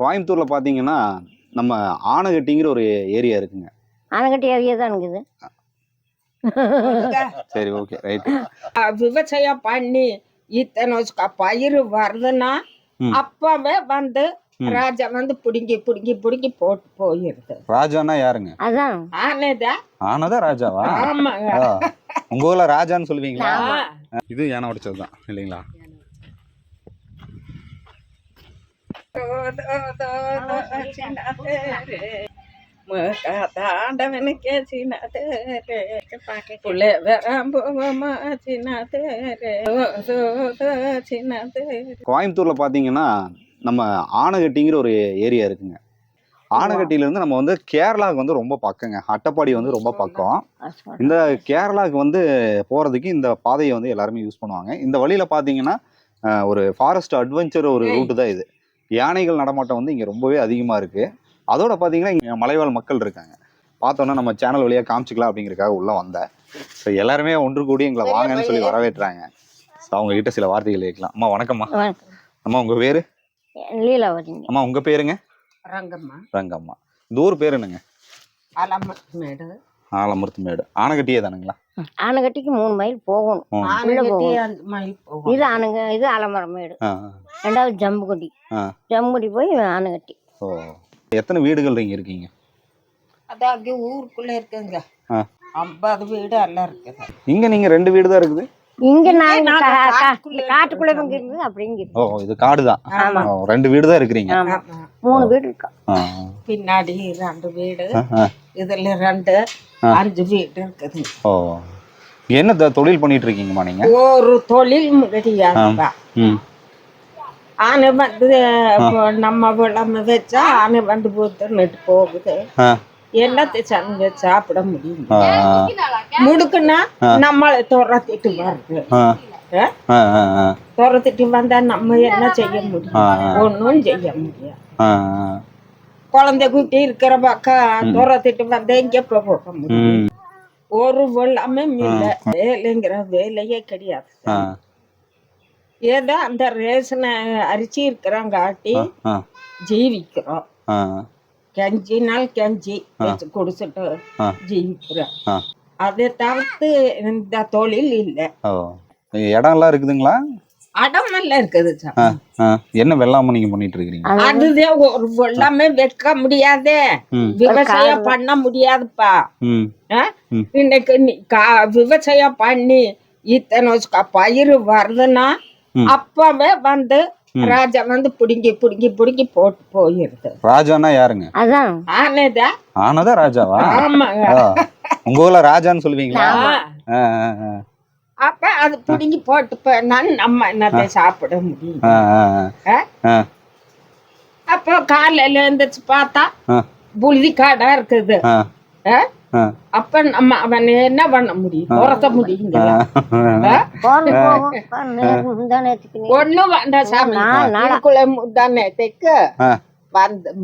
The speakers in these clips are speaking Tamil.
கோயம்புத்தூர்ல பாத்தீங்கன்னா நம்ம ஆனகட்டிங்கிற ஒரு ஏரியா இருக்குங்க. ஆனக்கட்டி ஏரியா தான் இருக்குது சரி ஓகே ரைட் விவசாயம் பண்ணி இத்தனை பயிர் வருதுன்னா. அப்பவே வந்து. ராஜா வந்து புடுங்கி புடுங்கி புடுங்கி போட்டு போயிருது. ராஜானா யாருங்க? அதான். ஆனதா? ஆனதா ராஜாவா? ஆமாங்க. உங்க ஊர்ல ராஜான்னு சொல்லுவீங்களா. இது யானை உடைச்சது தான் இல்லைங்களா? தாண்டவனுக்கே சின்னதேரே கோயம்புத்தூர்ல பாத்தீங்கன்னா நம்ம ஆனகட்டிங்கிற ஒரு ஏரியா இருக்குங்க. ஆனகட்டியிலேருந்து நம்ம வந்து கேரளாவுக்கு வந்து ரொம்ப பக்கங்க. அட்டப்பாடி வந்து ரொம்ப பக்கம். இந்த கேரளாவுக்கு வந்து போகிறதுக்கு இந்த பாதையை வந்து எல்லாருமே யூஸ் பண்ணுவாங்க. இந்த வழியில் பார்த்தீங்கன்னா ஒரு ஃபாரஸ்ட் அட்வென்ச்சர் ஒரு ரூட்டு தான் இது. யானைகள் நடமாட்டம் வந்து இங்க ரொம்பவே அதிகமா இருக்கு. அதோட பாத்தீங்கன்னா இங்க மலைவாழ் மக்கள் இருக்காங்க. பார்த்தோன்னா நம்ம சேனல் வழியா காமிச்சிக்கலாம் அப்படிங்கறதுக்காக உள்ள வந்தேன். ஸோ எல்லாருமே ஒன்று கூடி எங்களை வாங்கன்னு சொல்லி வரவேற்றாங்க. ஸோ அவங்க கிட்ட சில வார்த்தைகள் கேட்கலாம். அம்மா வணக்கம்மா. வணக்கம். அம்மா உங்க பேரு? அம்மா உங்க பேருங்க? ரங்கம்மா. ரங்கம்மா. இந்த ஊர் பேர் என்னங்க? அலமேடு ஆலமருத்து மேடு ஆனகட்டியே தானுங்களா ஆனக்கட்டிக்கு மூணு மைல் போகணும். இது ஆனங்க இது ஆலமரமேடு. ஆ, ரெண்டாவது ஜம்புக்குடி ஆ. ஜம்புக்குடி போய் ஆனக்கட்டி ஓ. எத்தனை வீடுகள் இங்க இருக்கீங்க? அதாவது ஊருக்குள்ள இருக்குங்க. ஆ. ஐம்பது வீடு எல்லாம் இருக்குது. இங்க நீங்க ரெண்டு வீடு தான் இருக்குது? இங்க நாங்க காட்டுக்குள்ள அப்படிங்க ஓ இது காடு தான். ஆமா. ரெண்டு வீடு தான் இருக்கிறீங்க. மூணு வீடு இருக்கா? பின்னாடி ரெண்டு வீடு. இதுல ரெண்டு. அஞ்சு வீடு இருக்குது. ஓ. என்ன தொழில் பண்ணிட்டு இருக்கீங்கம்மா நீங்க? ஒரு தொழில் முடியாதுப்பா ம். ஆனை வந்து நம்ம விளம்பு வச்சா ஆனை வந்து பூத்துன்னுட்டு போகுது. என்னத்தை சங்க சாப்பிட முடியும் ஆ, முடுக்குன்னா நம்மளை துரத்திட்டு வருது. துரத்திட்டு வந்தா நம்ம என்ன செய்ய முடியும். ஒன்றும் செய்ய முடியாது. ஆ, குழந்தை குட்டி இருக்கிற பக்கம் துரத்திட்டு வந்தா இங்க போக முடியும்? ஒரு வெள்ளாமே இல்லை. வேலைங்கிற வேலையே கிடையாது. ஏதோ அந்த ரேஷனை அரிசி இருக்கிறாங்காட்டி ஆ, ஜீவிக்கிறோம். ஆ, கெஞ்சினால் கெஞ்சி வச்சு குடிச்சிட்டு. ஜீவிக்கிறோம். அதை தவிர்த்து இந்த தொழில் இல்லை. ஓ. இடம்லாம் இருக்குதுங்களா? அடமெல்லாம் இருக்குது. என்ன வெள்ளாம நீங்க பண்ணிட்டு இருக்கிறீங்க? அதுதான் ஒரு வெள்ளமே வைக்க முடியாதே. விவசாயம் பண்ண முடியாதுப்பா. ம். ஆ? ம். இன்னைக்கு விவசாயம் பண்ணி இத்தனை பயிர் வருதுன்னா. அப்பவே வந்து ராஜா வந்து புடுங்கி புடுங்கி புடுங்கி போட்டு போயிருது. ராஜானா யாருங்க? அதான். ஆனதா? ஆனதா ராஜாவா? ஆமாங்க. உங்க ஊர்ல ராஜான்னு சொல்லுவீங்களா. அப்ப அது புடுங்கி போட்டு போனா நம்ம என்னத்தை சாப்பிட முடியும். அப்போ காலையில எழுந்திரிச்சு பார்த்தா புழுதி காடா இருக்குது. அப்ப நம்ம அவன் என்ன பண்ண முடியும்? நேரத்துக்கு நீ ஒண்ணும் வேண்டாம் சாமி. நாலு நாளா. இதுக்குள்ள முந்தானத்துக்கு ஆ. வந்து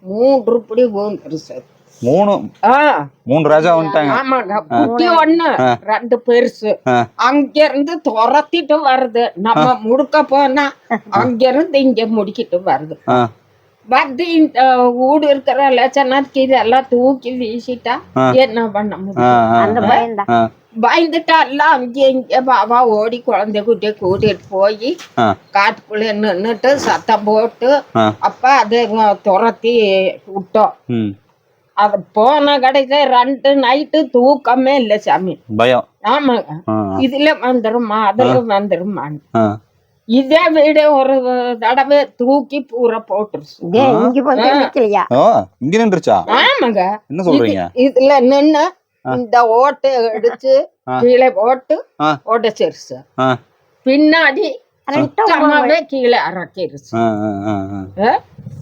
மூன்று பிடி ஊந்துருச்சு மூணு. ஆ. மூணு ராஜா வந்துட்டாங்க. ஆமாங்க. குட்டி ஒண்ணு ரெண்டு பெருசு. அங்க இருந்து துரத்திட்டு வருது. நம்ம முடுக்க போனா அங்க இருந்து இங்க முடிக்கிட்டு வருது. ஆ, வந்து இந்த ஊடு இருக்கிற லட்சணத்துக்கு இதெல்லாம் தூக்கி வீசிட்டா. என்ன பண்ண முடியும்? அந்த பயம்தான் ஆ, பயந்துட்டா எல்லாம் அங்கே இங்கே பாபா ஓடி குழந்தை குட்டியை கூட்டிட்டு போய் காட்டுக்குள்ள நின்னுட்டு சத்தம் போட்டு. அப்ப அதை துரத்தி விட்டோம். அது போன கடைசி ரெண்டு நைட்டு தூக்கமே இல்லை சாமி. பயம். ஆமாங்க. இதுல வந்துருமா அதுல வந்துருமான்னு. இதே வீடு ஒரு தடவை தூக்கி பூரா போட்டுருச்சு இங்க வந்து நிக்கலையா ஓ இங்க நின்றுச்சா ஆமாங்க என்ன சொல்றீங்க இதுல நின்னு இந்த ஓட்டை அடிச்சு ஆ. கீழே போட்டு. உடைச்சிருச்சு ஆ, பின்னாடி கரெக்டா சுத்தமாவே கீழே இறக்கிருச்சு ஆ, ஆ, ஆ, ஆ. ஆ?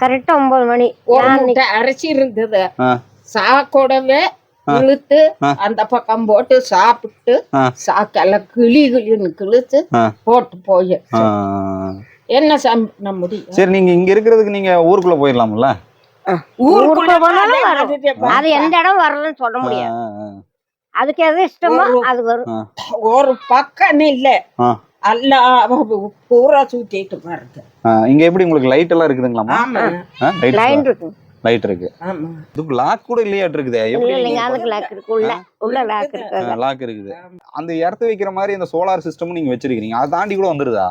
கரெக்டா ஒன்பது மணி ஒரு அரைச்சி இருந்தது ஆ, சாக்கோடவே இழுத்து. அந்த பக்கம் போட்டு சாப்பிட்டு. சாக்கெல்லாம் கிளி கிளின்னு கிழிச்சு. போட்டு போய். என்ன சாமி பண்ண முடியும்? சரி நீங்க இங்க இருக்கிறதுக்கு நீங்க ஊருக்குள்ள போயிடலாம்ல? ஊருக்குள்ள போனாலும் அது எந்த இடம் வரலன்னு சொல்ல முடியாது. அதுக்கு எது இஷ்டமோ ஒரு- அது வரும். ஒரு பக்கம் இல்ல. பூரா சுத்திட்டு வருது இங்க எப்படி உங்களுக்கு லைட் எல்லாம் லைட் லைன் இருக்கு. லைட் இருக்கு. ஆமா. இதுக்கு லாக் கூட இல்லையாட்டு இருக்குதே. எப்படி லாக் இருக்கு. உள்ள உள்ள லாக் இருக்கு. லாக் இருக்குது. அந்த இடத்த வைக்கிற மாதிரி அந்த சோலார் சிஸ்டமும் நீங்க வச்சிருக்கீங்க அதை தாண்டி கூட வந்துருதா?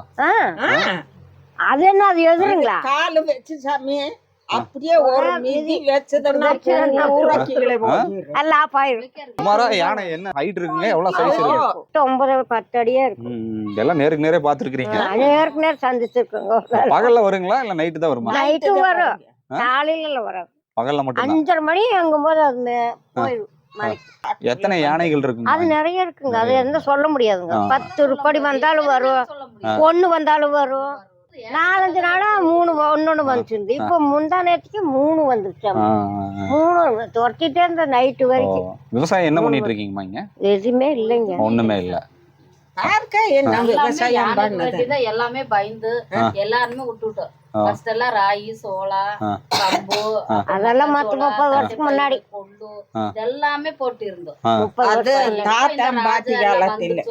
அது என்ன அது எதுருங்களா காலு வச்சு சாமி அப்படியே ஒரு மிதி வச்சதுன்னா போயிடும் அது ஆஃப் சுமாரா யானை என்ன? ஹைட் இருக்குங்க? எவ்வளவு சைஸ் இருக்கு? ஒன்பது பத்து அடியே இருக்கு ம், இதெல்லாம் நேருக்கு நேரே பாத்துருக்கீங்க நேருக்கு நேரம் சந்திச்சிருக்கோங்க பகல்ல வருங்களா? இல்ல நைட்டு தான் வருமா? நைட்டும் வரும்? காலையில வரும் பகல்ல மட்டும் அஞ்சரை மணி அங்கும் போது அது மே- போயிடும் எத்தனை யானைகள் அது இருக்குங்க நிறைய இருக்குங்க. அது என்ன சொல்ல முடியாதுங்க. பத்து ரூபாய் வந்தாலும் வரும். ஒண்ணு வந்தாலும் வரும். நாலஞ்சு நாளா மூணு ஒன்னொன்னு வந்துச்சு இப்ப முந்தா நேரத்துக்கு மூணு வந்துருச்சு. மூணு துரத்திட்டே இருந்த நைட்டு வரைக்கும். விவசாயம் என்ன பண்ணிட்டு இருக்கீங்கம்மா இங்க? எதுவுமே இல்லைங்க. ஒண்ணுமே இல்ல. யாருக்கா என்ன விவசாயம் பண்ணது தான் எல்லாமே பயந்து எல்லாருமே விட்டுட்டோம். ஃபர்ஸ்ட் எல்லாம் ராகி சோளா. கம்பு அதெல்லாம் மத்த முப்பது வருஷத்துக்கு முன்னாடி. கொள்ளு. இதெல்லாமே போட்டு இருந்தோம் அது தாத்தா பாட்டி காலத்தில்.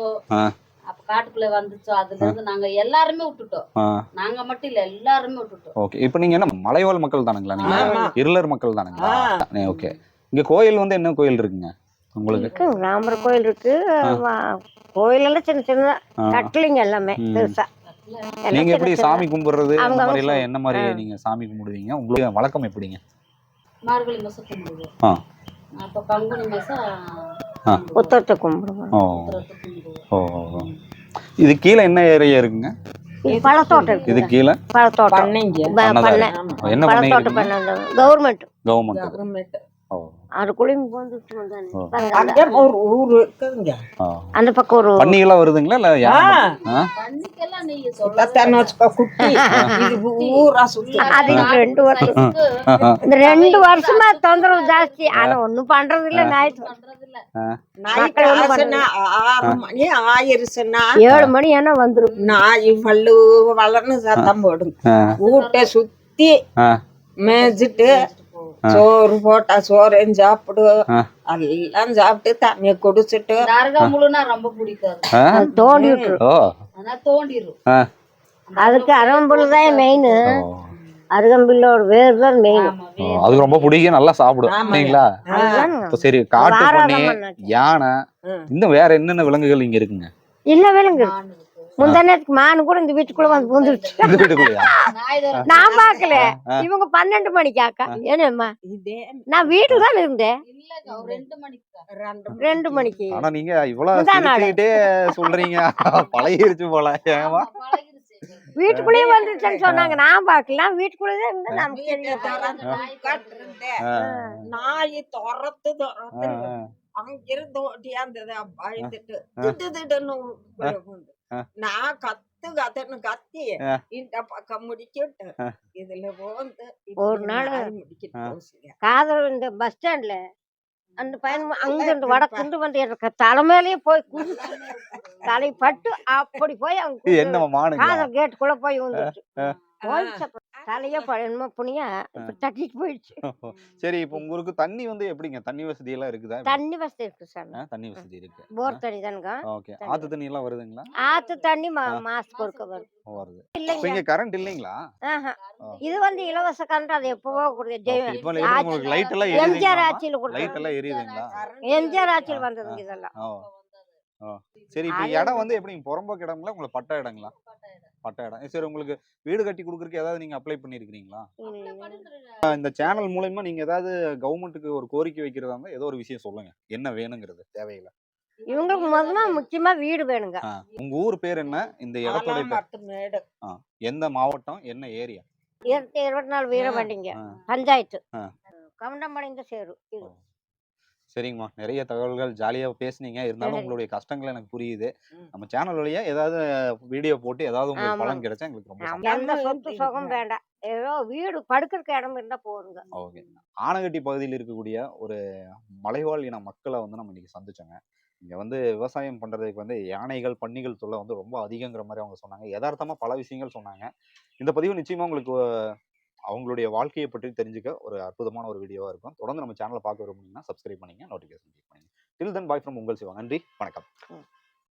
அப்ப காட்டுக்குள்ள வந்துச்சோ? அதுல இருந்து நாங்க எல்லாருமே விட்டுட்டோம். நாங்க மட்டும் இல்ல எல்லாருமே விட்டுட்டோம். ஓகே. இப்போ நீங்க என்ன மலைவாழ் மக்கள் தானுங்களா நீங்க. இருளர் மக்கள் தானுங்களா. ஓகே. இங்க கோயில் வந்து என்ன கோயில் இருக்குங்க? உங்களுக்கு? இருக்கு ராமர் கோயில் இருக்கு வா- கோயில் எல்லாம் சின்ன சின்ன ஆ. கட்டளைங்க எல்லாமே. பெருசா. எல்லாம் நீங்க எப்படி சாமி கும்பிடுறது அந்த அவங்க மாதிரி எல்லாம் என்ன மாதிரி நீங்க சாமி கும்பிடுவீங்க? உங்களுக்கு வழக்கம் எப்படிங்க? மார்கழி மாசம் கும்பிடுவோம். ஆ. அப்ப பங்குனி மாசம் ஆ. உத்தரத்தை கும்பிடுவோம். ஓ. ஓ. இது கீழே என்ன ஏரியா இருக்குங்க? பழத்தோட்டம் இருக்கு இது கீழே? பழத்தோட்டம். என்ன பழத்தோட்டம் பண்ண கவர்மெண்ட். கவர்மெண்ட். இருக்குங்க ஓ அந்த பக்கம் ஒரு பன்னிகளாம் வருதுங்களா? இல்ல ரெண்டு வருஷம். இந்த ரெண்டு வருஷமா தொந்தரவு ஜாஸ்தி. ஆனா ஒண்ணும் பண்றது இல்ல ஞாயிற்று பண்றது இல்ல நைட் மக்கள் ஒண்ணும் ஆசுனா ஆறு மணி ஆயிருச்சுன்னா ஏழு மணி ஏன்னா வந்துரும்? நாய் பல்லு வளர்னு சத்தம் போடும். வீட்டை சுத்தி. மேய்ச்சிட்டு சோறு போட்டா சோறையும் சாப்பிடு. எல்லாம் சாப்பிட்டு தண்ணியை குடிச்சிட்டு. ரொம்ப? அது தோண்டி ஆ. அதுக்கு அருகம்புல் தான் மெயின். அருகம்பில்லோட வேர் தான் மெயின் அதுக்கு ரொம்ப பிடிக்கும் நல்லா சாப்பிடும். இல்லைங்களா? இப்போ சரி காட்டு. யானை. இன்னும் வேற என்னென்ன விலங்குகள் இங்க இருக்குங்க? இல்ல வேலுங்க. முந்தானத்துக்கு மானு கூட இந்த வீட்டுக்குள்ள வந்து பூந்துருச்சு இந்த வீட்டுக்குள்ளயா? நான் பாக்கல. இவங்க பன்னெண்டு மணிக்கு அக்கா. ஏனம்மா இதே நான் வீட்டுல தான். இருந்தேன் ரெண்டு மணிக்கு. ஆனா நீங்க இவ்வளவு. சிரிச்சுக்கிட்டே சொல்றீங்க. பழகிருச்சு போல. ஏமா. வீட்டுக்குள்ளேயே வந்துருச்சுன்னு சொன்னாங்க. நான் பாக்கல வீட்டுக்குள்ளேயே இருந்து நமக்கு. நாய் துரத்து துரத்து அங்கிருந்து ஓட்டியாந்தது பயந்துட்டு திட்டு திட்டுன்னு. நான் கத்து கத்துன்னு கத்தி. இந்த பக்கம் முடிக்கிட்டு ஆ. இதுல வந்து ஒரு நாள். காதல் இந்த பஸ் ஸ்டாண்ட்ல அந்த பையன் அங்க இருந்து வடக்குண்டு வந்து எனக்கு தலைமையிலேயே போய் குதி தலை பட்டு அப்படி போய் அவங்க காதல் கேட்டுக்குள்ள போய் வந்துச்சு. தலையே பழமா புனியா தட்டிட்டு போயிடுச்சு. சரி இப்போ உங்க ஊருக்கு தண்ணி வந்து எப்படிங்க? தண்ணி வசதி எல்லாம் இருக்குதா தண்ணி வசதி இருக்கு சார் தண்ணி வசதி இருக்கு. போர் தண்ணி தானுங்க. ஓகே. ஆத்து தண்ணி எல்லாம் வருதுங்களா? ஆத்து தண்ணி மா மாசத்துக்கு ஒருக்க வருது. இப்போ இல்லைங்க. இங்க கரண்ட் இல்லைங்களா. இது வந்து இலவச கரண்ட் அது எப்பவோ கொடுத்த உங்களுக்கு லைட் எல்லாம் எம்ஜிஆர் ஆட்சியில லைட் கொடுத்தாங்க எல்லாம் எரியுதுங்களா? எம்ஜிஆர் ஆட்சியில் வந்ததுங்க இதெல்லாம். சரி இப்போ இடம் வந்து எப்படி புறம்போக்கு இடங்களா உங்களுக்கு பட்டா இடங்களா? பட்டா இடம். சரி உங்களுக்கு வீடு கட்டி கொடுக்குறதுக்கு ஏதாவது நீங்க அப்ளை பண்ணிருக்கீங்களா இந்த சேனல் மூலயமா நீங்க ஏதாவது கவர்மெண்ட்டுக்கு ஒரு கோரிக்கை வைக்கிறதா இருந்தா ஏதோ ஒரு விஷயம் சொல்லுங்க. என்ன வேணுங்கிறது. தேவையில்லை. இவங்களுக்கு முதல்ல முக்கியமா வீடு வேணுங்க. உங்க ஊர் பேர் என்ன? இந்த இடத்தோட எந்த மாவட்டம்? என்ன ஏரியா? இருபத்தி இருபத்தி நாலு வீரபாண்டிங்க. பஞ்சாயத்து. கவுண்டமடைந்த சேரும். சரிங்கம்மா. நிறைய தகவல்கள் ஜாலியா பேசுனீங்க. இருந்தாலும். உங்களுடைய கஷ்டங்கள் எனக்கு புரியுது. நம்ம சேனல் வழியா ஏதாவது வீடியோ போட்டு ஏதாவது உங்களுக்கு. பலன் கிடைச்சா எங்களுக்கு ரொம்ப எந்த சொத்து சுகம் வேண்டாம் ஏதோ வீடு படுக்கிறதுக்கு இடம் இருந்தா போதுங்க. ஓகே. ஆனகட்டி பகுதியில் இருக்கக்கூடிய ஒரு மலைவாழ் இன மக்களை வந்து நம்ம இன்னைக்கு சந்திச்சோங்க. இங்க வந்து விவசாயம் பண்றதுக்கு வந்து யானைகள் பன்னிகள் தொல்லை வந்து ரொம்ப அதிகங்கிற மாதிரி அவங்க சொன்னாங்க. யதார்த்தமா பல விஷயங்கள் சொன்னாங்க. இந்த பதிவு நிச்சயமா உங்களுக்கு அவங்களுடைய வாழ்க்கையை பற்றி தெரிஞ்சுக்க ஒரு அற்புதமான ஒரு வீடியோவாக இருக்கும். தொடர்ந்து நம்ம சேனலை பார்க்க விரும்புனீங்கன்னா சப்ஸ்கிரைப் பண்ணிங்க நோட்டிஃபிகேஷன் கிளிக் பண்ணுங்க. டில் தன் பாய் ஃப்ரம் உங்கள் சிவா. நன்றி வணக்கம்.